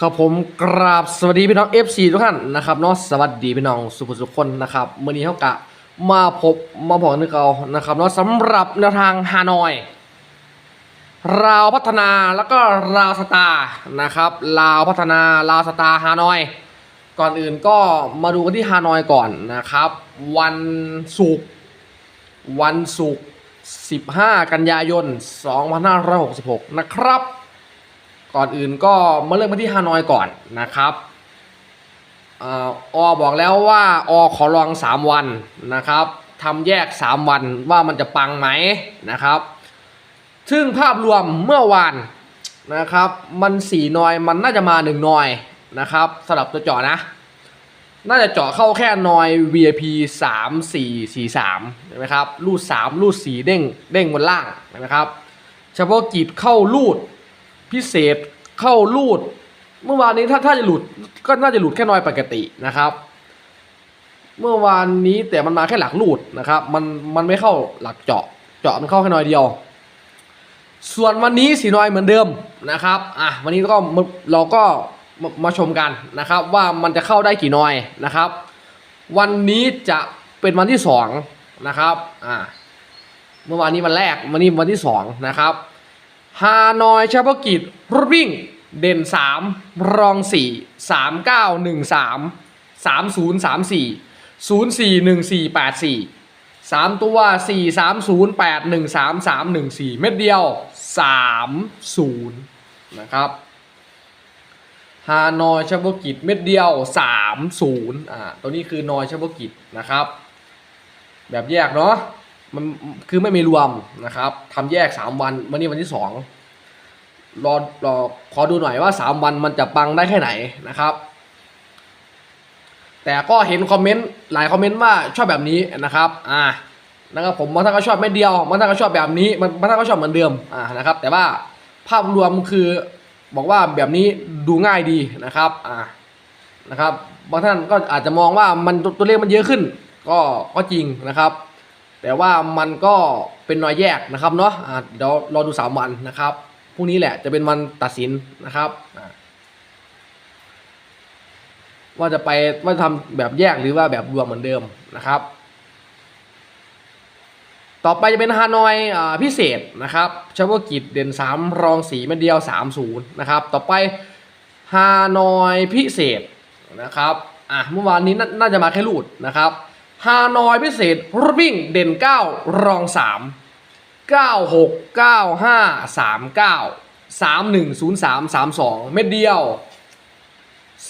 ครับผมกราบสวัสดีพี่น้อง FC ทุกท่านนะครับเนาะสวัสดีพี่น้องสุภสุขคนนะครับมื่อนี้เขากะมาพบมาบอกนึกเอานะครับเนาะสำหรับแนวทางฮานอยราวพัฒนาแล้วก็ราวสตาร์นะครับลาวพัฒนาลาวสตาร์ฮานอย ก่อนอื่นก็มาดูกันที่ฮานอยก่อนนะครับ วันศุกร์วันศุกร์15 กันยายน 2566 นะครับ ก่อนอื่นก็มาเริ่มกันที่ฮานอยก่อนนะครับออบอกแล้วว่าออขอลอง 3 วันนะครับทำแยก 3 วันว่ามันจะปังไหมนะครับ ซึ่งภาพรวมเมื่อวานนะครับ มัน4นอยมันน่าจะมา1นอยนะครับสำหรับตัวเจาะนะ น่าจะเจาะเข้าแค่นอย VIP 3 4 4 3ใช่ไหมครับ รูด 3 รูด 4 เด้งเด้งบนล่างใช่ไหมครับ เฉพาะกิจเข้ารูด พิเศษเข้ารูด เมื่อวานนี้ถ้าถ้าจะหลุดก็น่าจะหลุดแค่น้อยปกตินะครับ เมื่อวานนี้แต่มันมาแค่หลักรูดนะครับ มันมันไม่เข้าหลักเจาะ เจาะมันเข้าแค่น้อยเดียว ส่วนวันนี้สีน้อยเหมือนเดิมนะครับอะวันนี้ก็เราก็มาชมกันนะครับ ว่ามันจะเข้าได้กี่น้อยนะครับ วันนี้จะเป็นวันที่สองนะครับอ่าเมื่อวานนี้วันแรกวันนี้วันที่สองนะครับ ฮานอยเฉพาะกิจรถวิ่ง เด่น 3 รอง 4 3 9 1 3 3 0 3 4 0 4 1 4 8 4 3 ตัว 4 3 0 8 1 3 3 1 4 เม็ดเดียว 3 0 นะครับฮานอยเฉพาะกิจเม็ดเดียว 3 0อ่าตัวนี้คือนอยเฉพาะกิจนะครับ แบบแยกเนาะ มันคือไม่มีรวมนะครับทำแยก 3 วัน วันนี้วันที่ 2 รอรอขอดูหน่อยว่า 3 วันมันจะปังได้แค่ไหนนะครับ แต่ก็เห็นคอมเมนต์หลายคอมเมนต์ว่าชอบแบบนี้นะครับอ่านะครับผมบางท่านก็ชอบไม่เดียวบางท่านก็ชอบแบบนี้บางท่านก็ชอบเหมือนเดิมอ่านะครับ แต่ว่าภาพรวมคือบอกว่าแบบนี้ดูง่ายดีนะครับอ่านะครับบางท่านก็อาจจะมองว่ามันตัวเลขมันเยอะขึ้น ก็ก็จริงนะครับ แต่ว่ามันก็เป็นนอยแยกนะครับเนาะอ่าเดี๋ยวรอดู 3 วันนะครับพรุ่งนี้แหละจะเป็นวันตัดสินนะครับ ว่าจะไปว่าจะทำแบบแยกหรือว่าแบบรวมเหมือนเดิมนะครับ ต่อไปจะเป็นฮานอยอพิเศษนะครับเฉพาะกิจเด่น 3 รองสีเมันเดียว 30 นะครับ ต่อไปฮานอยพิเศษนะครับอะเมื่อวานนี้นาน่าจะมาแค่รูดนะครับ ฮานอยพิเศษรวิ่งเด่น 9 รอง 3 9 6 9 5 3 9 3 1 0 3 3 2 เม็ดเดียว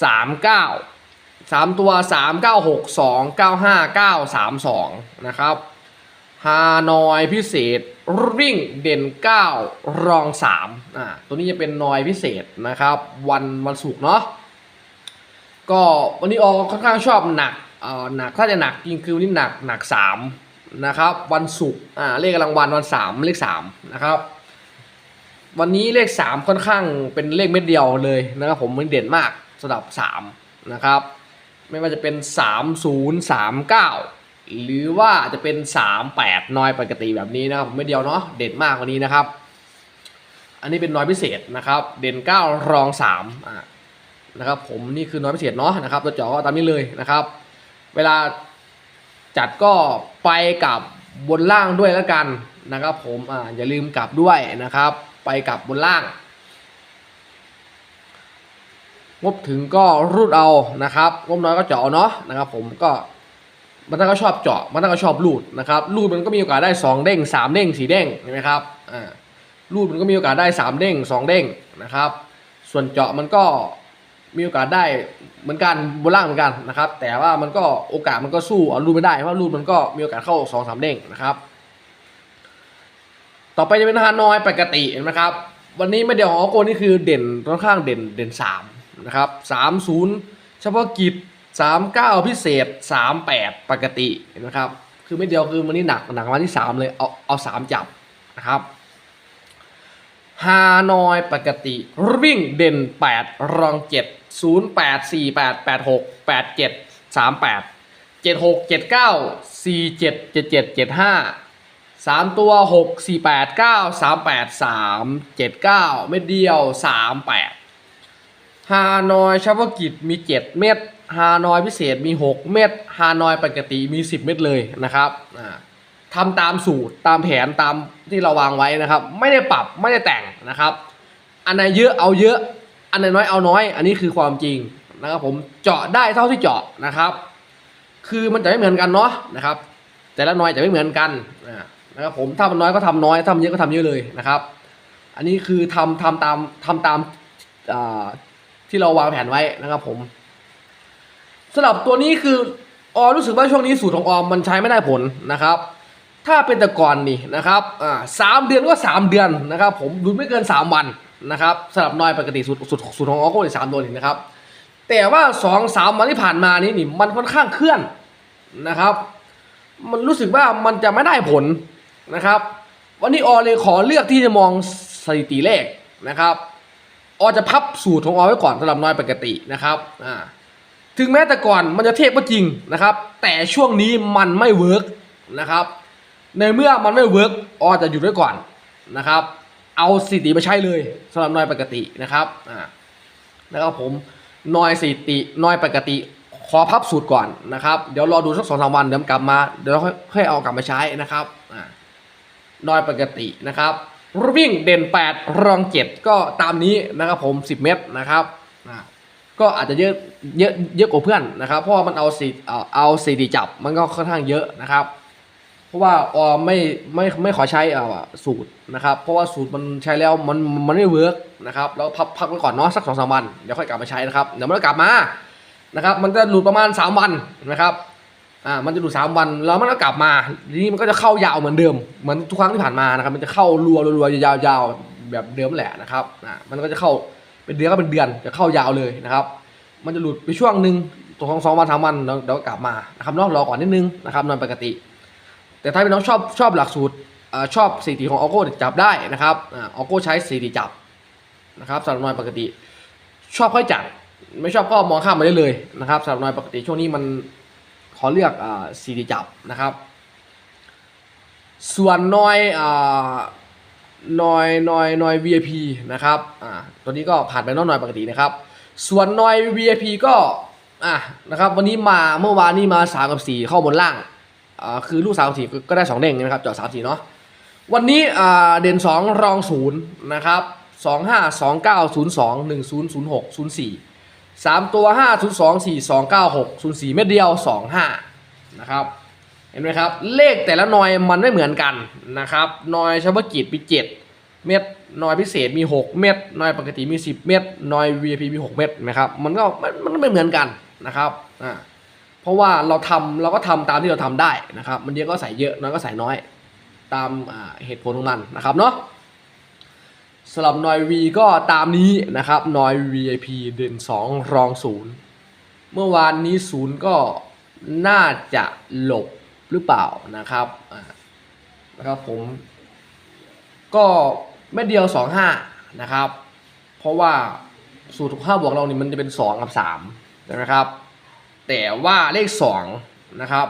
3 9 3 ตัว 3 9 6 2 9 5 9 3 2 นะครับฮานอยพิเศษรถวิ่งเด่น 9 รอง3อ่าตัวนี้จะเป็นนอยพิเศษนะครับ วันวันศุกร์เนาะก็วันนี้ออกค่อนข้างชอบหนัก เอ่อหนักถ้าจะหนักจริงคือวันนี้หนักหนักสามนะครับ วันศุกร์อ่าเลขรางวัลวันสามเลขสามนะครับ วันนี้เลขสามค่อนข้างเป็นเลขเม็ดเดียวเลยนะครับ ผมมันเด่นมากสำหรับสามนะครับ ไม่ว่าจะเป็นสามศูนย์สามเก้าหรือว่าจะเป็นสามแปดน้อยปกติแบบนี้นะครับเม็ดเดียวเนาะเด่นมากวันนี้นะครับ อันนี้เป็นน้อยพิเศษนะครับ เด่นเก้ารองสามอ่านะครับผมนี่คือน้อยพิเศษเนาะนะครับตัวเจาะก็ตามนี้เลยนะครับ เวลาจัดก็ไปกับบนล่างด้วยแล้วกันนะครับผมอ่าอย่าลืมกลับด้วยนะครับ ไปกับบนล่าง งบถึงก็รูดเอานะครับงบน้อยก็เจาะเนาะนะครับ ผมก็บางท่านก็ชอบเจาะบางท่านก็ชอบรูดนะครับรูดมันก็มีโอกาสได้สองเด้งสามเด้งสี่เด้งใช่ไหมครับอ่ารูดมันก็มีโอกาสได้สามเด้งสองเด้งนะครับ ส่วนเจาะมันก็ มีโอกาสได้เหมือนกันบนล่างเหมือนกันนะครับ แต่ว่ามันก็โอกาสมันก็สู้เอารูดไม่ได้เพราะรูดมันก็มีโอกาสเข้าสองสามเด้งนะครับต่อไปจะเป็นฮานอยปกตินะครับ วันนี้ไม่เดียวของอโกนี่คือเด่นค่อนข้างเด่นเด่นสามนะครับสามศูนย์เฉพาะกิจสามเก้าพิเศษสามแปดปกตินะครับ คือไม่เดียวคือวันนี้หนักหนักวันที่สามเลยเอาเอาสามจับนะครับฮานอยปกติวิ่งเด่น 8 รอง 7 0 8 4 8 8 6 8 7 3 8 7 6 7 9 4 7 7 7 7 5 3ตัว6 4 8 9 3 8 3 7 9เม็ดเดียว3 8ฮานอยเฉพาะกิจมี7เม็ดฮานอยพิเศษมี 6 เม็ดฮานอยปกติมี 10 เม็ดเลยนะครับทำตามสูตรตามแผนตามที่เราวางไว้นะครับ ไม่ได้ปรับไม่ได้แต่งนะครับ อันไหนเยอะเอาเยอะ อันไหนน้อยเอาน้อย อันนี้คือความจริงนะครับผมเจาะได้เท่าที่เจาะนะครับ คือมันจะไม่เหมือนกันเนาะนะครับ แต่ละน้อยจะไม่เหมือนกันนะครับผมถ้ามันน้อยก็ทำน้อยถ้ามันเยอะก็ทำเยอะเลยนะครับ อันนี้คือทำทำตามทำตามที่เราวางแผนไว้นะครับผมสำหรับตัวนี้คือออรู้สึกว่าช่วงนี้สูตรของออมมันใช้ไม่ได้ผลนะครับ ถ้าเป็นแต่ก่อนนี่นะครับอ่าสามเดือนก็สามเดือนนะครับ ผมดูไม่เกินสามวัน นะครับสำหรับนอยปกติสูตรสูตรสูตรของออก็เลยสามเดือนนะครับ แต่ว่าสองสามวันที่ผ่านมานี้นี่มันค่อนข้างเคลื่อนนะครับ มันรู้สึกว่ามันจะไม่ได้ผลนะครับ วันนี้ออเลยขอเลือกที่จะมองสถิติเลขนะครับออจะพับสูตรของออไว้ก่อนสำหรับนอยปกตินะครับอ่าถึงแม้แต่ก่อนมันจะเทพก็จริงนะครับ แต่ช่วงนี้มันไม่เวิร์กนะครับ ในเมื่อมันไม่เวิร์กออจะหยุดไว้ก่อนนะครับ เอาสถิติมาใช้เลยสำหรับนอยปกตินะครับอ่านะครับผมนอยสถิตินอยปกติขอพับสูตรก่อนนะครับ เดี๋ยวรอดูสักสองสามวันเดี๋ยวกลับมาเดี๋ยวค่อยเอากลับมาใช้นะครับอ่านอยปกตินะครับวิ่งเด่น 8 รอง 7 ก็ตามนี้นะครับผม 10 เมตรนะครับอ่าก็อาจจะเยอะเยอะเยอะกว่าเพื่อนนะครับ เพราะว่ามันเอาสีเอาเอาสีดีจับมันก็ค่อนข้างเยอะนะครับ ราะว่าออไม่ไม่ไม่ขอใช้เอาสูตรนะครับ เพราะว่าสูตรมันใช้แล้วมันมันไม่เวิร์กนะครับแล้วพักพักไว้ก่อนเนาะสักสองสามวันเดี๋ยวค่อยกลับมาใช้นะครับเดี๋ยวมันก็กลับมานะครับมันจะหลุดประมาณ 3 วันนะครับอ่ามันจะดูสามวันแล้วมันก็กลับมาทีนี้มันก็จะเข้ายาวเหมือนเดิมเหมือนทุกครั้งที่ผ่านมานะครับมันจะเข้ารัวรัวๆยาวๆแบบเดิมแหละนะครับอ่ามันก็จะเข้าเป็นเดือนก็เป็นเดือนจะเข้ายาวเลยนะครับมันจะหลุดไปช่วงหนึ่งตัวของสองวันสามวันแล้วเดี๋ยวก็กลับมานะครับนอกรอก่อนนิดนึงนะครับนอนปกติ แต่ถ้าพี่น้องชอบชอบหลักสูตรอชอบสถิติของออโก้จับได้นะครับออโก้ใช้สถิติจับนะครับสำหรับนอนปกติ ชอบค่อยจัดไม่ชอบก็มองข้ามมาได้เลยนะครับสำหรับนอนปกติช่วงนี้มันขอเลือกอสีดีจับนะครับ ส่วนน้อยอน้อยน้อยน้อย VIP นะครับอ่าตัวนี้ก็ผ่านไปน้อยน้อยปกตินะครับ ส่วนน้อย VIP ก็อะนะครับวันนี้มาเมื่อวานนี้มา3กับ4เข้าบนล่าง คือลูก3กับ4ก็ได้2เด้งนะครับเจาะ3 4เนาะวันนี้เด่น2รอง0นะครับ2 5 2 9 0 2 1 0 0 6 0 4สามตัวห้าศูนย์สองสี่สองเก้าหกศูนย์สี่เม็ดเดียวสองห้านะครับเห็นไหมครับเลขแต่ละหน่อยมันไม่เหมือนกันนะครับหน่อยเฉพาะกิจมีเจ็ดเม็ดหน่อยพิเศษมีหกเม็ดหน่อยปกติมีสิบเม็ดหน่อย VIP มีหกเม็ดนะครับมันก็มันมันไม่เหมือนกันนะครับอ่า เพราะว่าเราทำเราก็ทำตามที่เราทำได้นะครับ มันเยอะก็ใส่เยอะน้อยก็ใส่น้อย ตามอ่าเหตุผลของมันนะครับเนาะสำหรับนอย V ก็ตามนี้นะครับนอย VIP เด่น2 รอง 0 เมื่อวานนี้ 0 ก็น่าจะหลบหรือเปล่านะครับอ่านะครับผม ก็เม็ดเดียว 25 นะครับ เพราะว่าสูตร5บวกเรานี่มันจะเป็น 2 กับ3ใช่ไหมครับ แต่ว่าเลข2นะครับ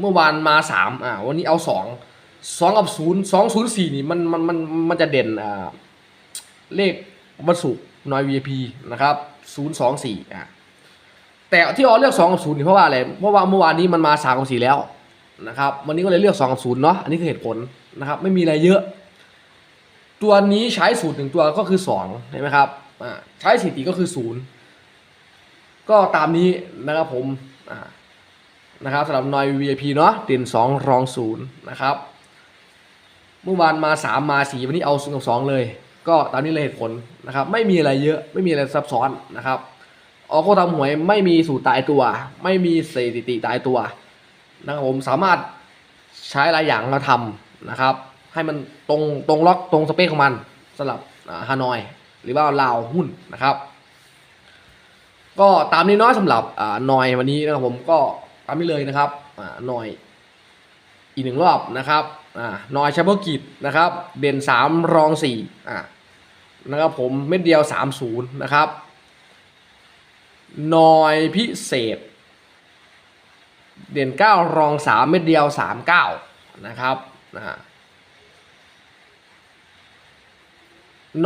เมื่อวานมา3อ่าวันนี้เอา 2 2 กับ 0 2 0 4 นี่มันมันมันมันจะเด่นอ่าเลขวันศุกร์น้อย VIP นะครับ 024อะแต่ที่ออเลือก 2 กับ 0 นี่เพราะว่าอะไรเพราะว่าเมื่อวานนี้มันมา3กับ4แล้วนะครับวันนี้ก็เลยเลือก 2 กับ 0 เนาะอันนี้คือเหตุผลนะครับไม่มีอะไรเยอะ ตัวนี้ใช้สูตรหนึ่งตัวก็คือ2เห็นไหมครับอ่าใช้สถิติก็คือ 0 ก็ตามนี้นะครับผมนะครับสำหรับนอย VIP เนาะเด่น2 รอง 0 นะครับ เมื่อวานมา 3 มา 4 วันนี้เอา0กับ2เลย ก็ตามนี้เลยเหตุผลนะครับ ไม่มีอะไรเยอะไม่มีอะไรซับซ้อนนะครับออโคทำหวยไม่มีสูตรตายตัว ไม่มีสถิติตายตัวนะครับผมสามารถใช้หลายอย่างมาทำนะครับ ให้มันตรงตรงล็อกตรงสเปคของมันสำหรับฮานอย หรือว่าลาวหุ้นนะครับ ก็ตามนี้น้อยสำหรับอ่านอยวันนี้นะครับผมก็ตามนี้เลยนะครับอ่านอยอีกหนึ่งรอบนะครับอ่านอยเฉพาะกิจนะครับเด่นสามรองสี่อ่านะครับผมเม็ดเดียวสามศูนย์นะครับนอยพิเศษ เด่นเก้ารองสามเม็ดเดียวสามเก้านะครับนะฮะ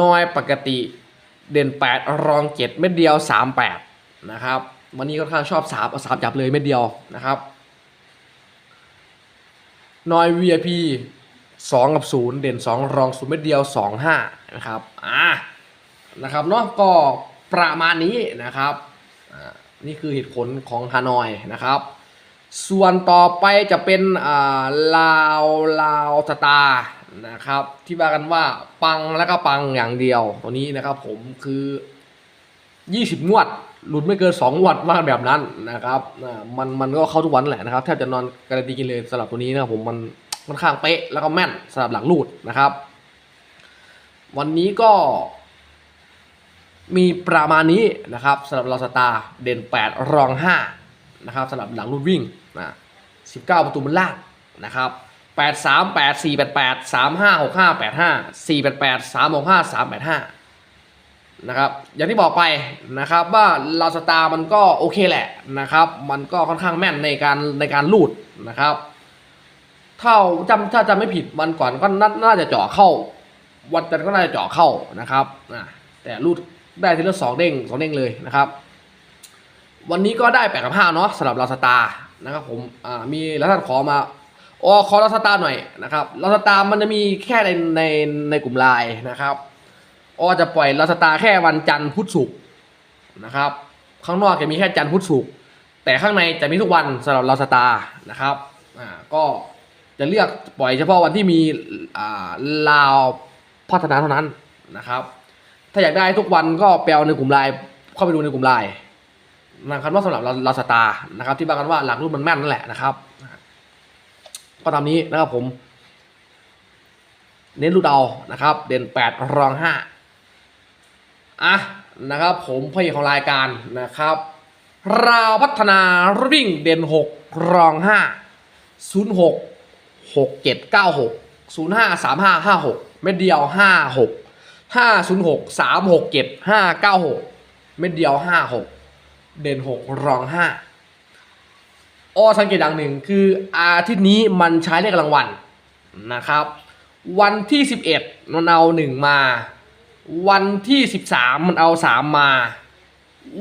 นอยปกติเด่น 8 รอง 7 เม็ดเดียว 38 นะครับ วันนี้ค่อนข้างชอบ3เอา3จับเลยเม็ดเดียวนะครับนอย VIP 2 กับ 0 เด่น 2 รอง0เม็ดเดียว 25 นะครับ อ่า นะครับเนาะก็ประมาณนี้นะครับอ่านี่คือเหตุผลของฮานอยนะครับ ส่วนต่อไปจะเป็นอ่าลาวลาวสตาร์นะครับ ที่ว่ากันว่าปังแล้วก็ปังอย่างเดียวตัวนี้นะครับผมคือ 20 งวด หลุดไม่เกิน2งวดว่าแบบนั้นนะครับอ่ามันมันก็เข้าทุกวันแหละนะครับแทบจะนอนการันตีกินเลยสำหรับตัวนี้นะครับผมมันค่อนข้างเป๊ะแล้วก็แม่นสำหรับหลังรูดนะครับ วันนี้ก็ มีประมาณนี้นะครับสำหรับเราสตาเด่น 8 รอง 5 นะครับสำหรับหลังรุ่นวิ่งนะ19 ประตูบนล่างนะครับ8 3 8 4 8 8 3 5 6 5 8 5 4 8 8 3 6 5 3 8 5 นะครับอย่างที่บอกไปนะครับว่าเราสตาร์มันก็โอเคแหละนะครับมันก็ค่อนข้างแม่นในการในการลูดนะครับเท่าจำถ้าจำไม่ผิดวันก่อนก็น่าจะเจาะเข้า วันจันทร์ก็น่าจะเจาะเข้านะครับอะแต่รูดได้ทีละสองเด้งสองเด้งเลยนะครับ วันนี้ก็ได้แปดกับห้าเนาะสำหรับเราสตาร์นะครับผมมีแล้วท่านขอมาอ๋อขอเราสตาร์หน่อยนะครับเราสตาร์มันจะมีแค่ในในในกลุ่มไลน์นะครับ ออจะปล่อยเราสตาแค่วันจันทร์พุธศุกร์นะครับ ข้างนอกจะมีแค่จันทร์พุธศุกร์แต่ข้างในจะมีทุกวันสำหรับเราสตานะครับอ่าก็จะเลือกปล่อยเฉพาะวันที่มีอ่าลาวพัฒนาเท่านั้นนะครับ ถ้าอยากได้ทุกวันก็ไปเอาในกลุ่มไลน์เข้าไปดูในกลุ่มไลน์นะครับว่าสำหรับเราสตานะครับที่ว่ากันว่าหลักรุ่นมันแม่นนั่นแหละนะครับ ก็ตามนี้นะครับผม เน้นรูดเอานะครับ เด่นแปดรองห้า อะนะครับผมพระเอกของรายการนะครับราวพัฒนาริ่งเด่นหกรองห้าศูนย์หกหกเจ็ดเก้าหกศูนย์ห้าสามห้าห้าหกเม็ดเดียวห้าหกห้าศูนย์หกสามหกเจ็ดห้าเก้าหกเม็ดเดียวห้าหกเด่นหกรองห้าอ้อสังเกตอย่างหนึ่งคืออาทิตย์นี้มันใช้เลขรางวัลนะครับ วันที่สิบเอ็ดมันเอาหนึ่งมา วันที่สิบสามมันเอาสามมา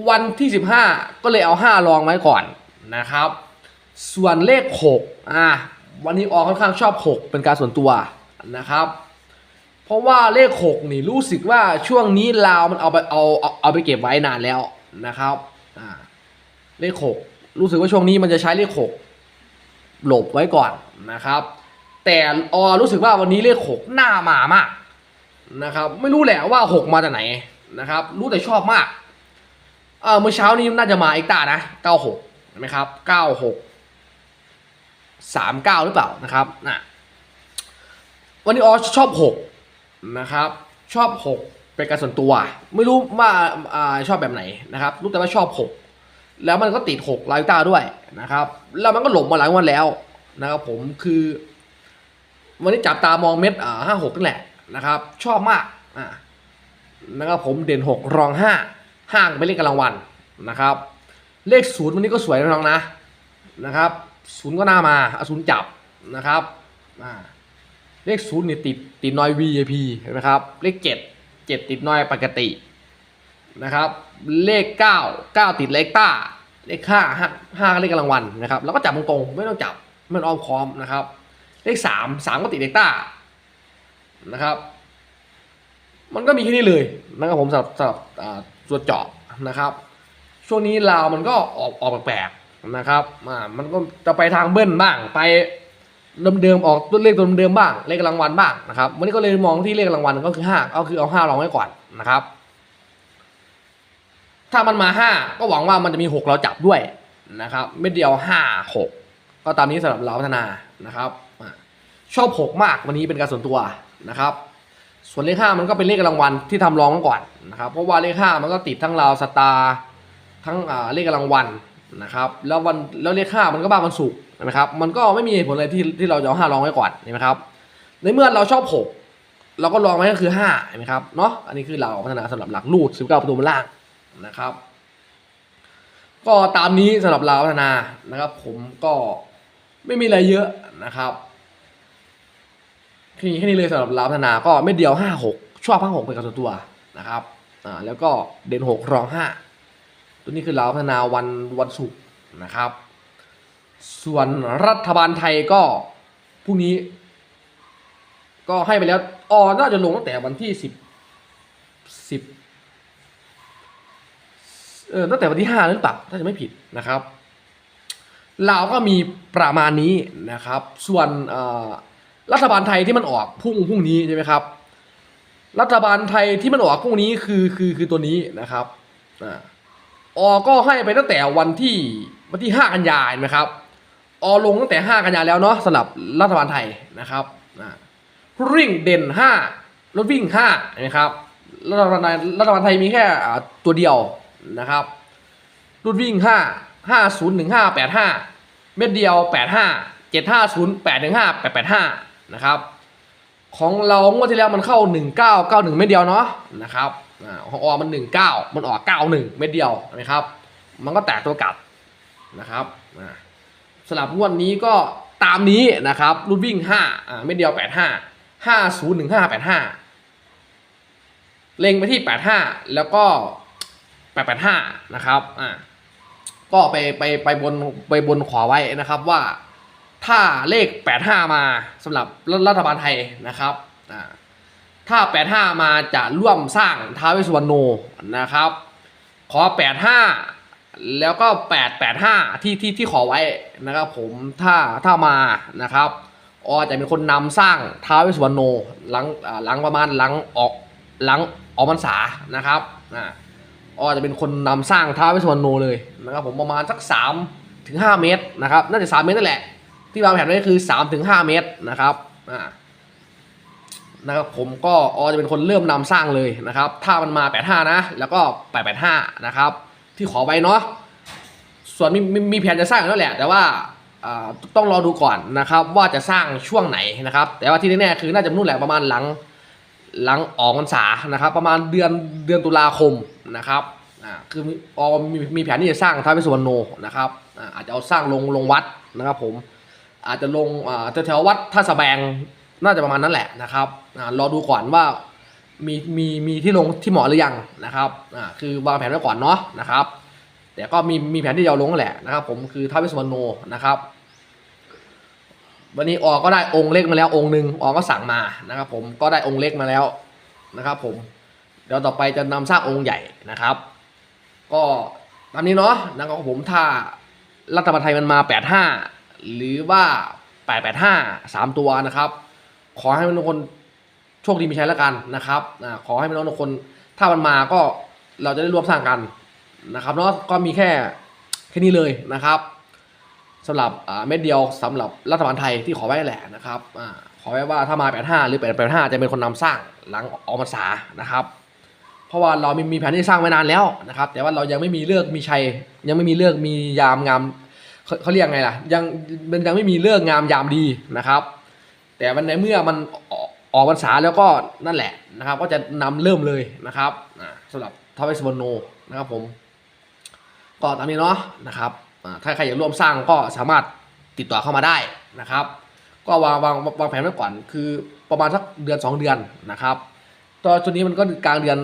วันที่สิบห้าก็เลยเอาห้ารองไว้ก่อนนะครับ ส่วนเลขหกอะ วันนี้ออกค่อนข้างชอบหกเป็นการส่วนตัวนะครับ เพราะว่าเลขหกนี่รู้สึกว่าช่วงนี้ลาวมันเอาไปเอาเอาเอาไปเก็บไว้นานแล้วนะครับอ่าเลขหกรู้สึกว่าช่วงนี้มันจะใช้เลขหกหลบไว้ก่อนนะครับ แต่ออรู้สึกว่าวันนี้เลขหกหน้ามามาก นะครับ ไม่รู้แหละว่าหกมาจากไหนนะครับ รู้แต่ชอบมากเออเมื่อเช้านี้น่าจะมาอีกตานะเก้าหกเห็นไหมครับเก้าหกสามเก้าหรือเปล่านะครับน่ะวันนี้ออชอบหกนะครับ ชอบ6เป็นการส่วนตัว ไม่รู้ว่าอชอบแบบไหนนะครับ รู้แต่ว่าชอบ6แล้วมันก็ติด6ลายต้าด้วยนะครับ แล้วมันก็หลบมาหลายวันแล้วนะครับผมคือ วันนี้จับตามองเม็ดอ่าห้าหกนั่นแหละ นะครับ ชอบมากอ่านะครับผมเด่น 6 รอง 5 ห้างไปเล่นกำลังวันนะครับ เลขศูนย์วันนี้ก็สวยนะน้องนะนะครับศูนย์ก็น่ามาอศูนย์จับนะครับเลขศูนย์เนี่ยติดติดน้อย VIP เห็นไหมครับ เลขเจ็ดเจ็ดติดน้อยปกตินะครับ เลขเก้าเก้าติดเลขต้า เลขห้าห้าเลขกำลังวันนะครับ แล้วก็จับตรงๆไม่ต้องจับม่ต้องอ้อมคอมนะครับ เลขสามสามก็ติดเลขต้า นะครับ มันก็มีแค่นี้เลยนะครับผมสำหรับสำหรับอ่าตัวเจาะนะครับ ช่วงนี้ลาวมันก็ออกออกแปลกๆนะครับอ่ามันก็จะไปทางเบิ้ลบ้างไปเดิมๆออกตัวเลขตัวเดิมบ้างเลขรางวัลบ้างนะครับวันนี้ก็เลยมองที่เลขรางวัลก็คือห้าก็คือเอาห้ารองไว้ก่อนนะครับ ถ้ามันมาห้าก็หวังว่ามันจะมีหกเราจับด้วยนะครับเม็ดเดียวห้าหกก็ตามนี้สำหรับเราพัฒนานะครับชอบหกมากวันนี้เป็นการส่วนตัว นะครับ ส่วนเลขห้ามันก็เป็นเลขรางวัลที่ทำรองไว้ก่อนนะครับ เพราะว่าเลขห้ามันก็ติดทั้งราวสตาร์ทั้งอ่าเลขรางวัลนะครับ แล้ววันแล้วเลขห้ามันก็บ้าวันศุกร์นะครับ มันก็ไม่มีเหตุผลอะไรที่ที่เราจะเอาห้ารองไว้ก่อนเห็นไหมครับ ในเมื่อเราชอบหกเราก็ลองไว้ก็คือห้าเห็นไหมครับเนาะอันนี้คือเราพัฒนาสำหรับหลักลูดสิบเก้าประตูบนล่างนะครับ ก็ตามนี้สำหรับเราพัฒนานะครับ ผมก็ไม่มีอะไรเยอะนะครับ แค่นี้แค่นี้เลยสำหรับเราพัฒนาก็ไม่เดียวห้าหกชอบห้าหกเป็นกับส่วนตัวนะครับอ่าแล้วก็เด่นหกรองห้าตัวนี้คือลาวพัฒนาวันวันศุกร์นะครับ ส่วนรัฐบาลไทยก็พรุ่งนี้ ก็ให้ไปแล้วอ๋อน่าจะลงตั้งแต่วันที่สิบสิบเออตั้งแต่วันที่ห้าหรือเปล่าถ้าจะไม่ผิดนะครับลาวก็มีประมาณนี้นะครับ ส่วนอ่อ รัฐบาลไทยที่มันออกพรุ่งพรุ่งนี้ใช่ไหมครับ รัฐบาลไทยที่มันออกพรุ่งนี้คือคือคือตัวนี้นะครับออก็ให้ไปตั้งแต่วันที่วันที่ห้ากันยายนนะครับ ออลงตั้งแต่ 5 กันยาแล้วเนาะสำหรับรัฐบาลไทยนะครับอาริ่งเด่น 5 รถวิ่ง5นะครับรัฐบาลไทยรัฐบาลไทยมีแค่ตัวเดียวนะครับรถวิ่ง 5 5 0 1 5 8 5 เม็ดเดียว 8 5 7 5 0 8 1 5 8 8 5 นะครับ ของเรางวดที่แล้วมันเข้า 1991 เม็ดเดียวเนาะนะครับอ่าของออมัน 19 มันออก 91 เม็ดเดียวนะครับ มันก็แตกตัวกลับนะครับสลับงวดนี้ก็ตามนี้นะครับรุ่นวิ่งห้าอ่าไม่เดียวแปดห้าห้าศูนย์หนึ่งห้าแปดห้าเล็งไปที่แปดห้าแล้วก็แปดแปดห้านะครับอ่าก็ไปไปไปบนไปบนขวาไว้นะครับว่า ถ้าเลขแปดห้ามาสำหรับรัฐบาลไทยนะครับถ้าแปดห้ามาจะร่วมสร้างท้าวเวสสุวรรณโนนะครับ ขอแปดห้าแล้วก็แปดแปดห้าที่ที่ที่ขอไว้นะครับผมถ้าถ้ามานะครับออจะเป็นคนนำสร้างท้าวเวสสุวรรณโนหลังหลังประมาณหลังออกหลังออกพรรษานะครับอ่าอจะเป็นคนนำสร้างท้าวเวสสุวรรณโนเลยนะครับผมประมาณสักสามถึงห้าเมตรนะครับน่าจะสามเมตรนั่นแหละ ที่วางแผนไว้คือสามถึงห้าเมตรนะครับอ่านะครับผมก็ออจะเป็นคนเริ่มนำสร้างเลยนะครับ ถ้ามันมา 85 นะ แล้วก็ 885 นะครับ ที่ขอไว้เนาะส่วนมีมีมีแผนจะสร้างแล้วแหละ แต่ว่าต้องรอดูก่อนนะครับ ว่าจะสร้างช่วงไหนนะครับ แต่ว่าที่แน่ๆคือน่าจะนู่นแหละประมาณหลังหลังออกพรรษานะครับ ประมาณเดือนเดือนตุลาคมนะครับอ่าคือออมีมีแผนที่จะสร้างท้าวเวสสุวรรณโนนะครับอาจจะเอาสร้างลงลงวัดนะครับผม อาจจะลงแถวๆวัดท่าสะแบงน่าจะประมาณนั้นแหละนะครับรอดูก่อนว่ามีมีมีที่ลงที่หมอหรือยังนะครับคือวางแผนไว้ก่อนเนาะนะครับแต่ก็มีมีแผนที่จะลงแหละนะครับ ผมคือท้าวเวสสุวรรณโนนะครับ วันนี้ออกก็ได้องค์เล็กมาแล้วองค์หนึ่งออกก็สั่งมานะครับ ผมก็ได้องค์เล็กมาแล้วนะครับ ผมเดี๋ยวต่อไปจะนำสร้างองค์ใหญ่นะครับ ก็ตามนี้เนาะนะครับผมถ้ารัฐบาลไทยมันมา 85 หรือว่า 885 3 ตัวนะครับ ขอให้ทุกคนโชคดีมีชัยแล้วกันนะครับขอให้พี่น้องทุกคนถ้ามันมาก็เราจะได้ร่วมสร้างกันนะครับเนาะก็มีแค่แค่นี้เลยนะครับสำหรับเม็ดเดียวสำหรับรัฐบาลไทยที่ขอไว้แหละนะครับอขอไว้ว่าถ้ามา 85 หรือ 885 จะเป็นคนนำสร้างหลังออกพรรษานะครับ เพราะว่าเรามีมีแผนที่สร้างไว้นานแล้วนะครับ แต่ว่าเรายังไม่มีเลือกมีชัยยังไม่มีเลือกมียามงาม เขาเขาเรียกไงล่ะยังมันยังไม่มีเลือกงามยามดีนะครับ แต่วันในเมื่อมันออกพรรษาแล้วก็นั่นแหละนะครับ ก็จะนำเริ่มเลยนะครับอ่าสำหรับทาวเวสวรรณโนนะครับผมก็ตามนี้เนาะนะครับถ้าใครอยากร่วมสร้างก็สามารถติดต่อเข้ามาได้นะครับ ก็วางวางวางแผนไว้ก่อนคือประมาณสักเดือน 2 เดือนนะครับตอนช่วงนี้มันก็กลางเดือน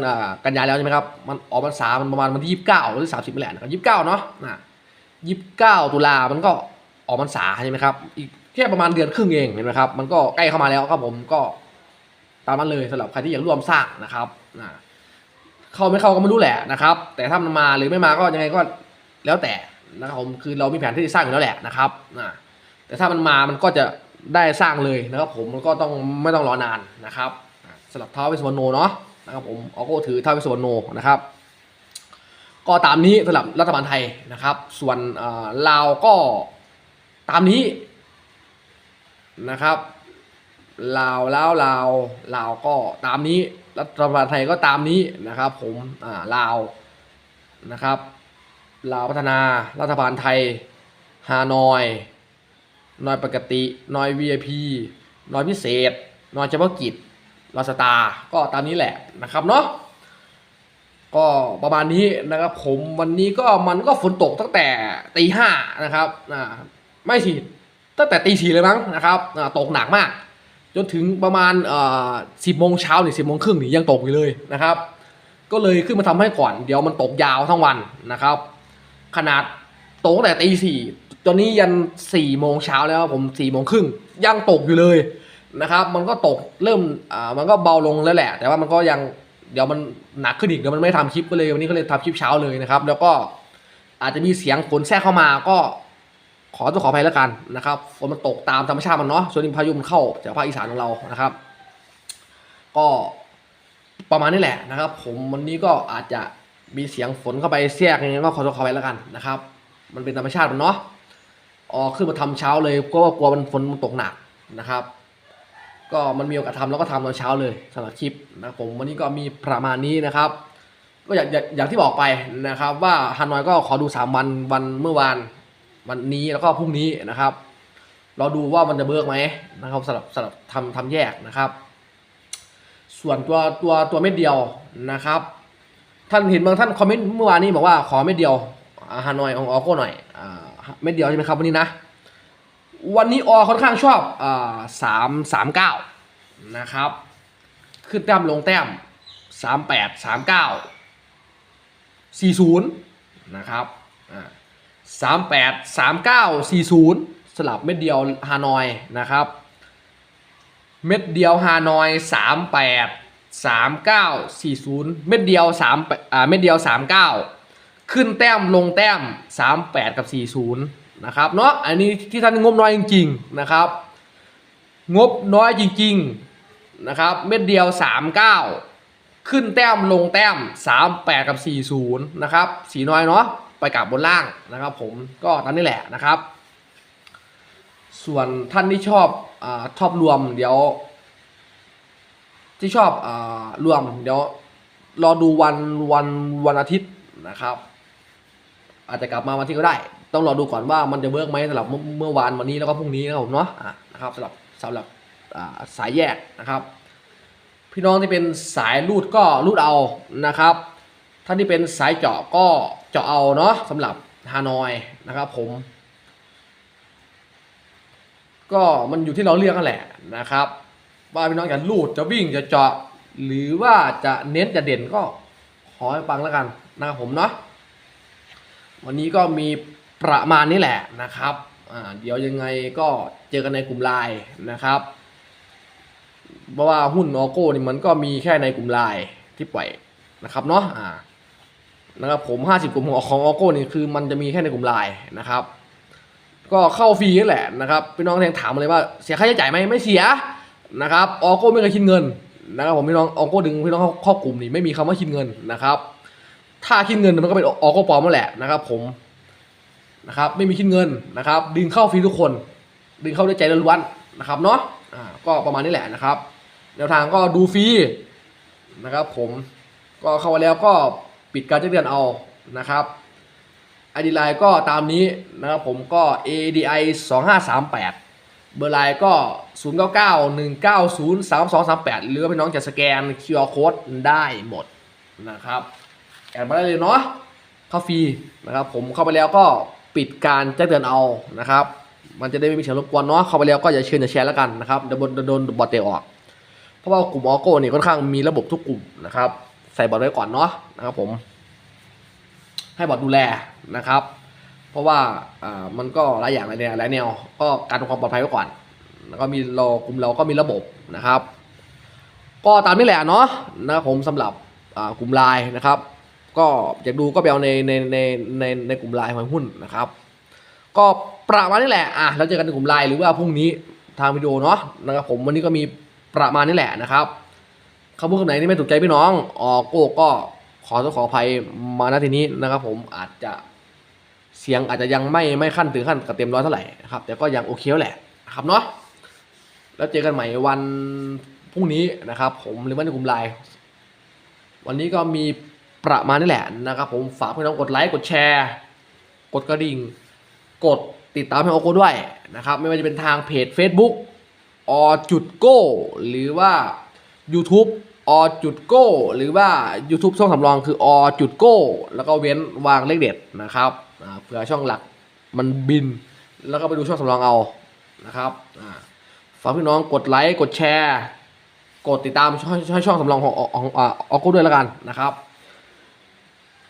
กันยายนแล้วใช่ไหมครับมันออกพรรษามันประมาณวันที่ยี่สิบเก้าหรือสามสิบนี่แหละนะครับยี่สิบเก้าเนาะ ยี่สิบเก้าตุลามันก็ออกพรรษาใช่ไหมครับ อีกแค่ประมาณเดือนครึ่งเองเห็นไหมครับ มันก็ใกล้เข้ามาแล้วครับผมก็ตามนั้นเลยสำหรับใครที่อยากร่วมสร้างนะครับนะเข้าไม่เข้าก็ไม่รู้แหละนะครับ แต่ถ้ามันมาหรือไม่มาก็ยังไงก็แล้วแต่นะครับผมคือเรามีแผนที่จะสร้างอยู่แล้วแหละนะครับนะแต่ถ้ามันมามันก็จะได้สร้างเลยนะครับผมมันก็ต้องไม่ต้องรอนานนะครับสำหรับท้าวเวสวรรณโนเนาะนะครับผมออโก้ถือท้าวเวสวรรณโนนะครับ ก็ตามนี้สำหรับรัฐบาลไทยนะครับ ส่วนลาวก็ตามนี้นะครับลาวลาวลาวลาวก็ตามนี้รัฐบาลไทยก็ตามนี้นะครับ ผมอ่าลาวนะครับลาวพัฒนารัฐบาลไทยฮานอยนอยปกตินอย VIP นอยพิเศษนอยเฉพาะกิจลาสตาก็ตามนี้แหละนะครับเนาะ ก็ประมาณนี้นะครับ ผมวันนี้ก็มันก็ฝนตกตั้งแต่ตีห้านะครับอ่าไม่สิตั้งแต่ตีสี่เลยมั้งนะครับตกหนักมาก จนถึงประมาณสิบโมงเช้าหรือสิบโมงครึ่งนี่ยังตกอยู่เลยนะครับ ก็เลยขึ้นมาทำให้ก่อนเดี๋ยวมันตกยาวทั้งวันนะครับ ขนาดตกตั้งแต่ตีสี่ตอนนี้ยันสี่โมงเช้าแล้วผมสี่โมงครึ่งยังตกอยู่เลยนะครับ มันก็ตกเริ่มมันก็เบาลงแล้วแหละ แต่ว่ามันก็ยัง เดี๋ยวมันหนักขึ้นอีกเดี๋ยวมันไม่ทำคลิปก็เลยวันนี้ก็เลยทำคลิปเช้าเลยนะครับ แล้วก็อาจจะมีเสียงฝนแทรกเข้ามาก็ขอตัวขออภัยแล้วกันนะครับฝนมันตกตามธรรมชาติมันเนาะส่วนนี้พายุมันเข้าจากภาคอีสานของเรานะครับ ก็ประมาณนี้แหละนะครับ ผมวันนี้ก็อาจจะมีเสียงฝนเข้าไปแทรกยังไงก็ขอตัวขออภัยแล้วกันนะครับ มันเป็นธรรมชาติมันเนาะออกขึ้นมาทำเช้าเลยก็กลัวมันฝนมันตกหนักนะครับ ก็มันมีโอกาสทำแล้วก็ทำตอนเช้าเลยสำหรับคลิปนะผมวันนี้ก็มีประมาณนี้นะครับก็อย่างอย่างที่บอกไปนะครับ ว่าฮานอยก็ขอดูสามวันวันเมื่อวานวันนี้แล้วก็พรุ่งนี้นะครับ เราดูว่ามันจะเบิกไหมนะครับสำหรับสำหรับทำทำแยกนะครับ ส่วนตัวตัวตัวเม็ดเดียวนะครับ ท่านเห็นบางท่านคอมเมนต์เมื่อวานนี้บอกว่าขอเม็ดเดียวฮานอยของออโก้หน่อยเม็ดเดียวใช่ไหมครับวันนี้นะ วันนี้ออค่อนข้างชอบอ่าสามสามเก้านะครับ ขึ้นแต้มลงแต้มสามแปดสามเก้าสี่ศูนย์นะครับอ่าสามแปดสามเก้าสี่ศูนย์สลับเม็ดเดียวฮานอยนะครับ เม็ดเดียวฮานอยสามแปดสามเก้าสี่ศูนย์เม็ดเดียวสามอ่าเม็ดเดียวสามเก้าขึ้นแต้มลงแต้มสามแปดกับสี่ศูนย์ นะครับเนาะอันนี้ที่ท่านงบน้อยจริงๆนะครับ งบน้อยจริงๆนะครับ เม็ดเดียวสามเก้าขึ้นแต้มลงแต้มสามแปดกับสี่ศูนย์นะครับ สีน้อยเนาะไปกับบนล่างนะครับ ผมก็ตามนี้แหละนะครับ ส่วนท่านที่ชอบอชอบรวมเดี๋ยว ที่ชอบอรวมเดี๋ยวรอดูวันวันวันอาทิตย์นะครับ อาจจะกลับมาวันที่ก็ได้ ต้องรอดูก่อนว่ามันจะเบิกไหมสำหรับเมื่อวานวันนี้แล้วก็พรุ่งนี้นะครับผมเนาะนะครับสำหรับสำหรับสายแยกนะครับ พี่น้องที่เป็นสายรูดก็รูดเอานะครับ ท่านที่เป็นสายเจาะก็เจาะเอาเนาะสำหรับฮานอยนะครับผม ก็มันอยู่ที่เราเลือกกันแหละนะครับ ว่าพี่น้องจะลูดจะวิ่งจะเจาะ หรือว่าจะเน้นจะเด่นก็ขอให้ฟังแล้วกันนะครับผมเนาะวันนี้ก็มี ประมาณนี้แหละนะครับเดี๋ยวยังไงก็เจอกันในกลุ่มไลน์นะครับเพราะว่าหุ้นออโก้นี่มันก็มีแค่ในกลุ่มไลน์ที่ปล่อยนะครับเนาะนะครับผม 50 กลุ่มของออโก้นี่คือมันจะมีแค่ในกลุ่มไลน์นะครับ ก็เข้าฟรีนั่นแหละนะครับพี่น้องแทงถามมาเลยว่าเสียค่าใช้จ่ายไหมไม่เสียนะครับออโก้ไม่เคยคิดเงินนะครับผมพี่น้องออโก้ดึงพี่น้องเข้ากลุ่มนี่ไม่มีคำว่าคิดเงินนะครับ ถ้าคิดเงินมันก็เป็นออโก้ปลอมนั่นแหละนะครับผม นะครับไม่มีคิดเงินนะครับดึงเข้าฟรีทุกคน ดึงเข้าด้วยใจล้วนๆนะครับเนาะอ่าก็ประมาณนี้แหละนะครับแนวทางก็ดูฟรีนะครับผมก็เข้ามาแล้วก็ปิดการแจ้งเตือนเอานะครับ ID ไลน์ก็ตามนี้นะครับผมก็ ADI 2538 เบอร์ไลน์ก็ 0991903238 หรือว่าพี่น้องจะสแกน QR Code ได้หมดนะครับแอดมาได้เลยเนาะเข้าฟรีนะครับผมเข้าไปแล้วก็ ปิดการแจ้งเตือนเอานะครับ มันจะได้ไม่มีเสียงรบกวนเนาะเข้าไปแล้วก็อย่าเชิญอย่าแชร์แล้วกันนะครับเดี๋ยวโดนโดนบอทเตะออกเพราะว่ากลุ่มออโก้นี่ค่อนข้างมีระบบทุกกลุ่มนะครับ ใส่บอทไว้ก่อนเนาะนะครับผม ให้บอทดูแลนะครับ เพราะว่าอ่ามันก็หลายอย่างหลายแนวหลายแนว ก็การความปลอดภัยไว้ก่อน แล้วก็มีเรากลุ่มเราก็มีระบบนะครับ ก็ตามนี้แหละเนาะนะครับผมสำหรับกลุ่มไลน์นะครับ ก็อยากดูก็ไปเอาในในในในในกลุ่มไลน์ของหุ้นนะครับ ก็ประมาณนี้แหละอะแล้วเจอกันในกลุ่มไลน์หรือว่าพรุ่งนี้ทางวิดีโอเนาะนะครับผมวันนี้ก็มีประมาณนี้แหละนะครับคำพูดคำไหนที่ไม่ถูกใจพี่น้องออโก้ก็ขอต้องขออภัยมาณทีนี้นะครับ ผมอาจจะเสียงอาจจะยังไม่ไม่ขั้นถึงขั้นกับเต็มร้อยเท่าไหร่นะครับแต่ก็ยังโอเคแล้วแหละครับเนาะแล้วเจอกันใหม่วันพรุ่งนี้นะครับ ผมหรือว่าในกลุ่มไลน์วันนี้ก็มี ประมาณนี้แหละนะครับผมฝากพี่น้องกดไลค์กดแชร์ กดกระดิ่ง กดติดตามให้โอโก้ด้วยนะครับ ไม่ว่าจะเป็นทางเพจ Facebook อจุดโก้หรือว่า YouTube อจุดโก้หรือว่า YouTube ช่องสำรองคืออจุดโก้แล้วก็เว้นวางเลขเด็ดนะครับเผื่อช่องหลักมันบิน แล้วก็ไปดูช่องสำรองเอานะครับฝากพี่น้องกดไลค์กดแชร์ กดติดตามช่องช่องสำรองของอองอ่าออโก้ด้วยแล้วกันนะครับ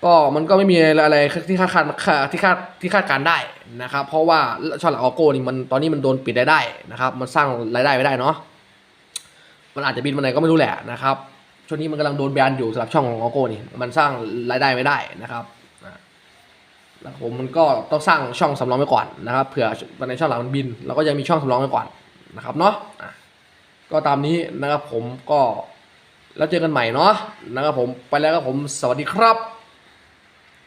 ก็มันก็ไม่มีอะไรที่คาดคาดที่คาดที่คาดการได้นะครับ เพราะว่าช่องหลักออโก้นี่มันตอนนี้มันโดนปิดรายได้นะครับ มันสร้างรายได้ไม่ได้เนาะมันอาจจะบินมาไหนก็ไม่รู้แหละนะครับช่วงนี้มันกำลังโดนแบนอยู่สำหรับช่องของออโก้นี่มันสร้างรายได้ไม่ได้นะครับอะแล้วผมมันก็ต้องสร้างช่องสำรองไว้ก่อนนะครับเผื่อวันในช่องหลักมันบินเราก็ยังมีช่องสำรองไว้ก่อนนะครับเนาะอะก็ตามนี้นะครับผมก็แล้วเจอกันใหม่เนาะนะครับผมไปแล้วครับผมสวัสดีครับ